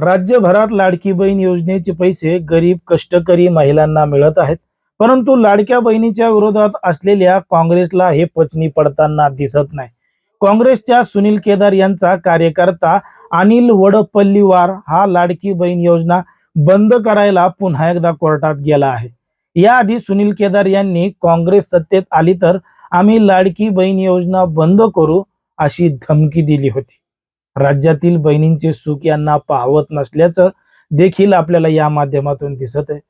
राज्यभरात लाडकी बहीण योजनेचे पैसे गरीब कष्टकरी महिलांना मिळत आहेत. परंतु लाडक्या बहिणीच्या विरोधात असलेल्या काँग्रेसला हे पचनी पडताना दिसत नाही. काँग्रेसच्या सुनील केदार यांचा कार्यकर्ता अनिल वडपल्लीवार हा लाडकी बहीण योजना बंद करायला पुन्हा एकदा कोर्टात गेला आहे. याआधी सुनील केदार यांनी काँग्रेस सत्तेत आली तर आम्ही लाडकी बहीण योजना बंद करू अशी धमकी दिली होती. राज्यातील बहिणींचे सुख यांना पाहवत नसल्याचं देखील आपल्याला या माध्यमातून दिसत आहे.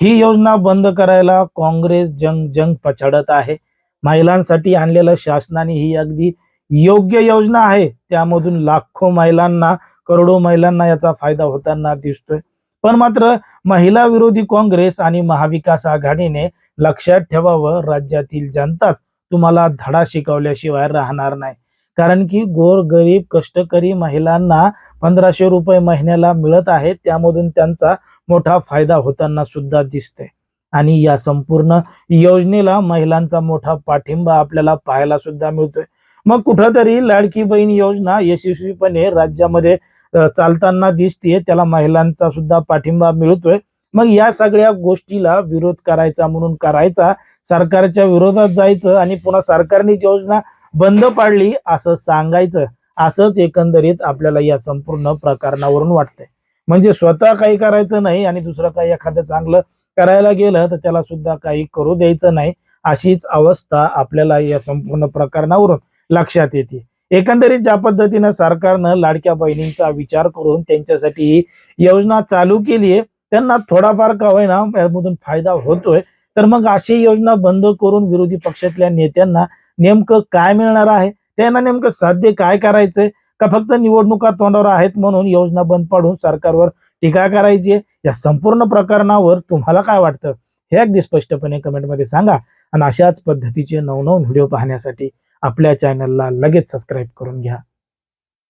ही योजना बंद करायला काँग्रेस जंग जंग पछाडत आहे. महिलांसाठी आणलेलं शासनाने ही अगदी योग्य योजना आहे. त्यामधून लाखो महिलांना करोडो महिलांना याचा फायदा होताना दिसतोय. पण मात्र महिला विरोधी काँग्रेस आणि महाविकास आघाडीने लक्षात ठेवावं राज्यातील जनताच तुम्हाला धडा शिकवल्याशिवाय राहणार नाही. कारण की गोर गरीब कष्टकरी महिलांना पंधराशे रुपये महिन्याला मिळत आहे त्यामधून त्यांचा मोठा फायदा होताना सुद्धा दिसतोय. आणि या संपूर्ण योजनेला महिलांचा मोठा पाठिंबा आपल्याला पाहायला सुद्धा मिळतोय. मग कुठंतरी लाडकी बहीण योजना यशस्वीपणे राज्यामध्ये चालताना दिसते त्याला महिलांचा सुद्धा पाठिंबा मिळतोय. मग या सगळ्या गोष्टीला विरोध करायचा म्हणून करायचा सरकारच्या विरोधात जायचं आणि पुन्हा सरकारने योजना बंद पाडली असं सांगायचं असंच एकंदरीत आपल्याला या संपूर्ण प्रकरणावरून वाटतंय. म्हणजे स्वतः काही करायचं नाही आणि दुसरं काही एखादं चांगलं करायला गेलं तर त्याला सुद्धा काही करू द्यायचं नाही अशीच अवस्था आपल्याला या संपूर्ण प्रकरणावरून लक्षात येते. एकंदरीत ज्या पद्धतीनं सरकारनं लाडक्या बहिणींचा विचार करून त्यांच्यासाठी ही योजना चालू केली आहे त्यांना थोडाफार का होईना यामधून फायदा होतोय. तर मग अशी योजना बंद करून विरोधी पक्षातल्या नेत्यांना नेमकं काय मिळणार आहे? त्यांना नेमकं साध्य काय करायचंय? का फक्त निवडणुका तोंडावर आहेत म्हणून योजना बंद पाडून सरकारवर टीका करायची आहे? या संपूर्ण प्रकरणावर तुम्हाला काय वाटतं? हे अगदी स्पष्टपणे कमेंटमध्ये सांगा. आणि अशाच पद्धतीचे नवनवीन व्हिडिओ पाहण्यासाठी आपल्या चॅनलला लगेच सबस्क्राईब करून घ्या.